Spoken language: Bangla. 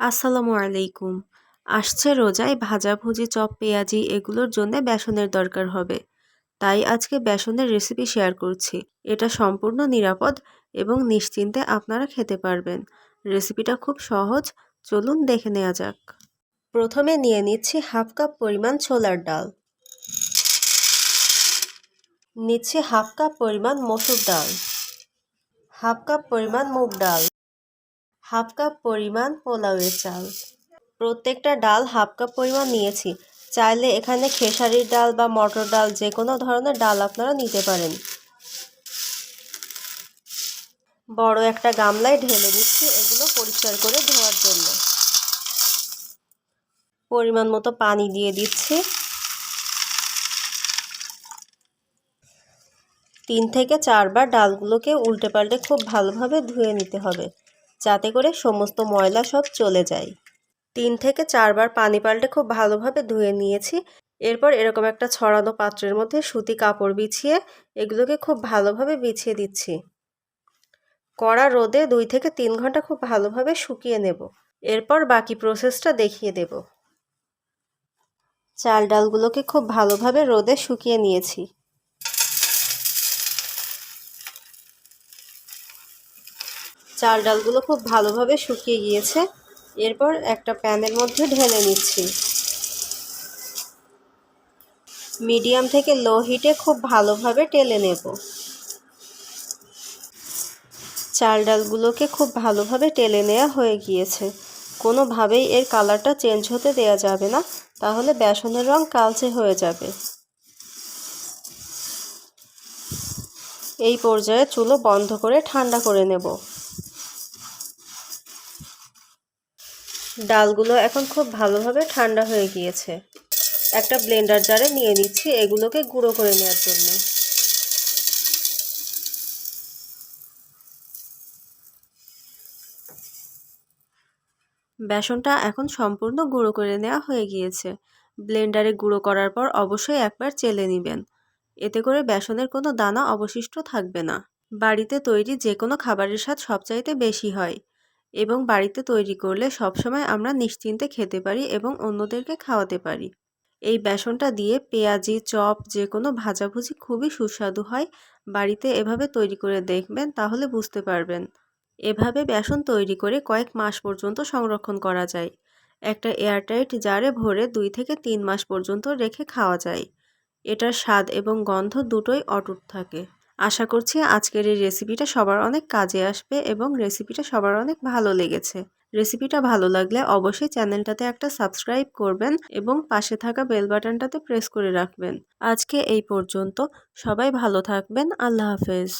আসসালামু আলাইকুম। আসছে রোজায় ভাজাভুজি, চপ, পেঁয়াজি এগুলোর জন্য বেসনের দরকার হবে। তাই আজকে বেসনের রেসিপি শেয়ার করছি। এটা সম্পূর্ণ নিরাপদ এবং নিশ্চিন্তে আপনারা খেতে পারবেন। রেসিপিটা খুব সহজ, চলুন দেখে নেওয়া যাক। প্রথমে নিয়ে নিচ্ছি হাফ কাপ পরিমাণ ছোলার ডাল। নিচ্ছি হাফ কাপ পরিমাণ মসুর ডাল। হাফ কাপ পরিমাণ মুগ ডাল। হাফ কাপ পরিমাণ পোলাওয়ের চাল। প্রত্যেকটা ডাল হাফ কাপ পরিমাণ নিয়েছি। চাইলে এখানে খেসারির ডাল বা মটর ডাল যে কোনো ধরনের ডাল আপনারা নিতে পারেন। বড় একটা গামলায় ঢেলে নিচ্ছি এগুলো পরিষ্কার করে ধোয়ার জন্য। পরিমাণ মতো পানি দিয়ে দিচ্ছি। তিন থেকে চারবার ডালগুলোকে উল্টে পাল্টে খুব ভালোভাবে ধুয়ে নিতে হবে। যাতে করে সমস্ত ময়লা সব চলে যায়। তিন থেকে চারবার পানি পাল্টে খুব ভালোভাবে ধুয়ে নিয়েছি। এরপর এরকম একটা ছড়ানো পাত্রের মধ্যে সুতি কাপড় বিছিয়ে এগুলোকে খুব ভালোভাবে বিছিয়ে দিচ্ছি। কড়া রোদে দুই থেকে তিন ঘণ্টা খুব ভালোভাবে শুকিয়ে নেব। এরপর বাকি প্রসেসটা দেখিয়ে দেব। চাল ডালগুলোকে খুব ভালোভাবে রোদে শুকিয়ে নিয়েছি। চাল ডালগুলো খুব ভালোভাবে শুকিয়ে গিয়েছে। এরপর একটা প্যানের মধ্যে ঢেলে নিচ্ছি। মিডিয়াম থেকে লো হিটে খুব ভালোভাবে টেলে নেব। চাল ডালগুলোকে খুব ভালোভাবে টেলে নেওয়া হয়ে গিয়েছে। কোনোভাবেই এর কালারটা চেঞ্জ হতে দেওয়া যাবে না, তাহলে বেসনের রং কালচে হয়ে যাবে। এই পর্যায়ে চুলো বন্ধ করে ঠান্ডা করে নেব। ডালগুলো এখন খুব ভালোভাবে ঠান্ডা হয়ে গিয়েছে। একটা ব্লেন্ডার জারে নিয়ে নিচ্ছি এগুলোকে গুঁড়ো করে নেওয়ার জন্য। বেসনটা এখন সম্পূর্ণ গুঁড়ো করে নেওয়া হয়ে গিয়েছে। ব্লেন্ডারে গুঁড়ো করার পর অবশ্যই একবার চেলে নেবেন। এতে করে বেসনের কোনো দানা অবশিষ্ট থাকবে না। বাড়িতে তৈরি যে কোনো খাবারের স্বাদ সবচাইতে বেশি হয়। এবং বাড়িতে তৈরি করলে সবসময় আমরা নিশ্চিন্তে খেতে পারি এবং অন্যদেরকে খাওয়াতে পারি। এই বেসনটা দিয়ে পেঁয়াজি, চপ যে কোনো ভাজাভুজি খুবই সুস্বাদু হয়। বাড়িতে এভাবে তৈরি করে দেখবেন, তাহলে বুঝতে পারবেন। এভাবে বেসন তৈরি করে কয়েক মাস পর্যন্ত সংরক্ষণ করা যায়। একটা এয়ারটাইট জারে ভরে দুই থেকে তিন মাস পর্যন্ত রেখে খাওয়া যায়। এটার স্বাদ এবং গন্ধ দুটোই অটুট থাকে। আশা করছি আজকের এই রেসিপিটা সবার অনেক কাজে আসবে এবং রেসিপিটা সবার অনেক ভালো লেগেছে। রেসিপিটা ভালো লাগলে অবশ্যই চ্যানেলটাতে একটা সাবস্ক্রাইব করবেন এবং পাশে থাকা বেল বাটনটাতে প্রেস করে রাখবেন। আজকে এই পর্যন্ত। সবাই ভালো থাকবেন। আল্লাহ হাফেজ।